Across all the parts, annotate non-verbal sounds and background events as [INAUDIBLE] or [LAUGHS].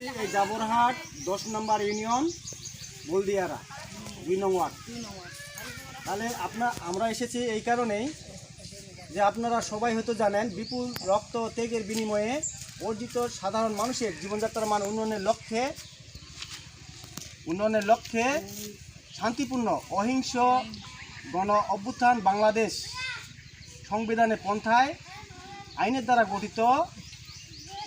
এই জাবরহাট, দশ নম্বর ইউনিয়ন বলদিয়ারা দুই নং ওয়ার্ড। তাহলে আপনার আমরা এসেছি এই কারণেই যে আপনারা সবাই হয়তো জানেন, বিপুল রক্ত ত্যাগের বিনিময়ে অর্জিত সাধারণ মানুষের জীবনযাত্রার মান উন্নয়নের লক্ষ্যে উন্নয়নের লক্ষ্যে শান্তিপূর্ণ, অহিংস গণ অভ্যুত্থান বাংলাদেশ সংবিধানের পন্থায় আইনের দ্বারা গঠিত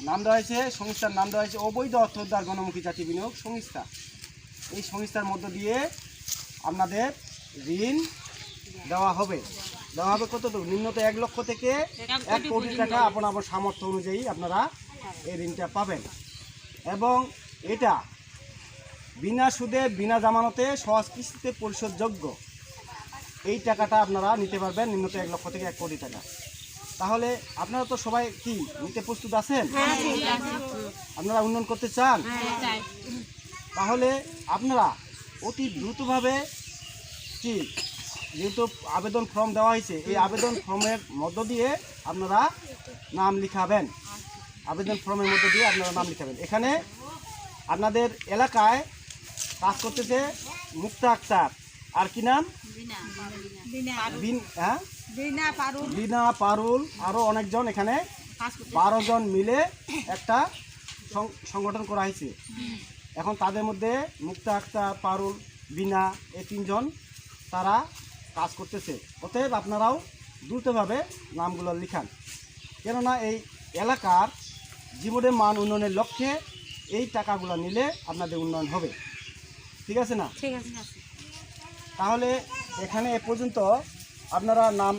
নাম দেওয়া হয়েছে সংস্থার নাম দেওয়া হয়েছে অবৈধ অর্থ উদ্ধার গণমুখী জাতি বিনিয়োগ সংস্থা। এই সংস্থার মধ্য দিয়ে আপনাদের ঋণ দেওয়া হবে। দেওয়া হবে কত নিম্নত এক লক্ষ থেকে এক কোটি টাকা আপনার আপনার সামর্থ্য অনুযায়ী আপনারা এই ঋণটা পাবেন। এবং এটা বিনা সুদে বিনা জামানতে সহজ কিস্তিতে পরিশোধযোগ্য। এই টাকাটা আপনারা নিতে পারবেন নিম্নত এক লক্ষ থেকে এক কোটি টাকা। তাহলে আপনারা তো সবাই কি নিতে প্রস্তুত আছেন? আপনারা উন্নয়ন করতে চান? তাহলে আপনারা অতি দ্রুতভাবে কি যেহেতু আবেদন ফর্ম দেওয়া হয়েছে এই আবেদন ফর্মের মধ্য দিয়ে আপনারা নাম লিখাবেন। আবেদন ফর্মের মধ্য দিয়ে আপনারা নাম লিখাবেন। এখানে আপনাদের এলাকায় কাজ করতেছে মুক্তা আক্তার। আর কি নাম? বিন। হ্যাঁ? বিনা পারুল। আরও অনেকজন এখানে। বারো জন মিলে একটা সং- সংগঠন করা হয়েছে। এখন তাদের মধ্যে মুক্তা আক্তার পারুল বিনা এই তিনজন তারা কাজ করতেছে। অতএব আপনারাও দ্রুতভাবে নামগুলো লিখান। কেননা এই এলাকার জীবনের মান উন্নয়নের লক্ষ্যে এই টাকাগুলো নিলে আপনাদের উন্নয়ন হবে। ঠিক আছে না? ঠিক আছে। তাহলে এখানে এ পর্যন্ত আপনারা নাম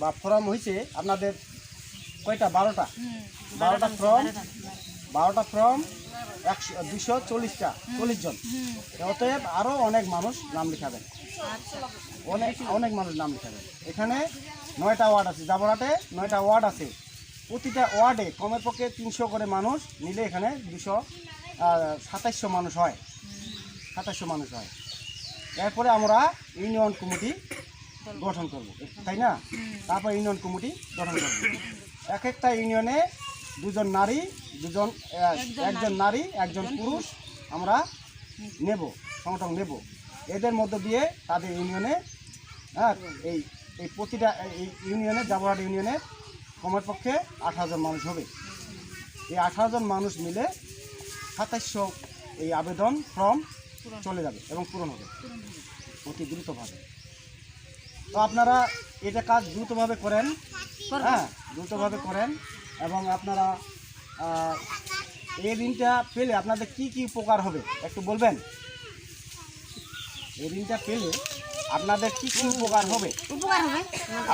বা ফর্ম হয়েছে আপনাদের কয়টা? বারোটা? বারোটা ফর্ম? বারোটা। ফর্ম একশো দুশো চল্লিশটা চল্লিশ জন। অতএব আরও অনেক মানুষ নাম লিখাবেন। অনেক অনেক মানুষ নাম লিখাবেন। এখানে নয়টা ওয়ার্ড আছে। জাবরাটে নয়টা ওয়ার্ড আছে। প্রতিটা ওয়ার্ডে কমের পক্ষে তিনশো করে মানুষ নিলে এখানে দুশো সাতাইশশো মানুষ হয়। সাতাইশশো মানুষ হয়। এরপরে আমরা ইউনিয়ন কমিটি গঠন করব, তাই না? তারপর ইউনিয়ন কমিটি গঠন করব। এক একটা ইউনিয়নে দুজন নারী, দুজন একজন নারী, একজন পুরুষ আমরা নেব, সংগঠন নেব। এদের মধ্য দিয়ে তাদের ইউনিয়নে হ্যাঁ এই এই প্রতিটা, এই ইউনিয়নে জাবরহাট ইউনিয়নে কমের পক্ষে আঠারো জন মানুষ হবে। এই আঠারো জন মানুষ মিলে সাতাইশশো এই আবেদন ফর্ম চলে যাবে এবং পূরণ হবে। অতি দ্রুতভাবে। তো আপনারা এটা কাজ দ্রুতভাবে করেন। হ্যাঁ দ্রুতভাবে করেন এবং আপনারা এই ঋণটা পেলে আপনাদের কি কি উপকার হবে একটু বলবেন? এই ঋণটা পেলে আপনাদের কি কি উপকার হবে?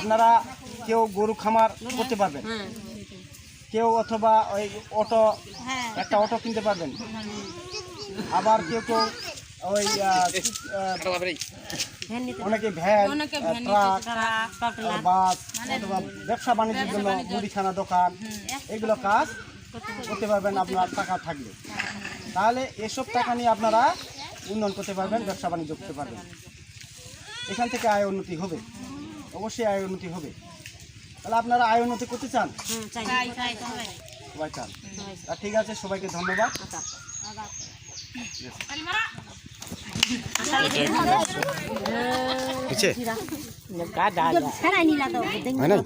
আপনারা কেউ গরু খামার করতে পারবেন। হ্যাঁ। কেউ অথবা ওই অটো হ্যাঁ। একটা অটো কিনতে পারবেন। আবার কেউ কেউ ওই [LAUGHS] অনেকে ভ্যান ট্রাক বাস অথবা ব্যবসা বাণিজ্যের জন্য মুদিখানা দোকান এগুলো কাজ করতে পারবেন। আপনার টাকা থাকলে তাহলে এসব টাকা নিয়ে আপনারা উন্নয়ন করতে পারবেন ব্যবসা বাণিজ্য করতে পারবেন। এখান থেকে আয় উন্নতি হবে। অবশ্যই আয় উন্নতি হবে। তাহলে আপনারা আয় উন্নতি করতে চান? সবাই চান। ঠিক আছে সবাইকে ধন্যবাদ। হয় না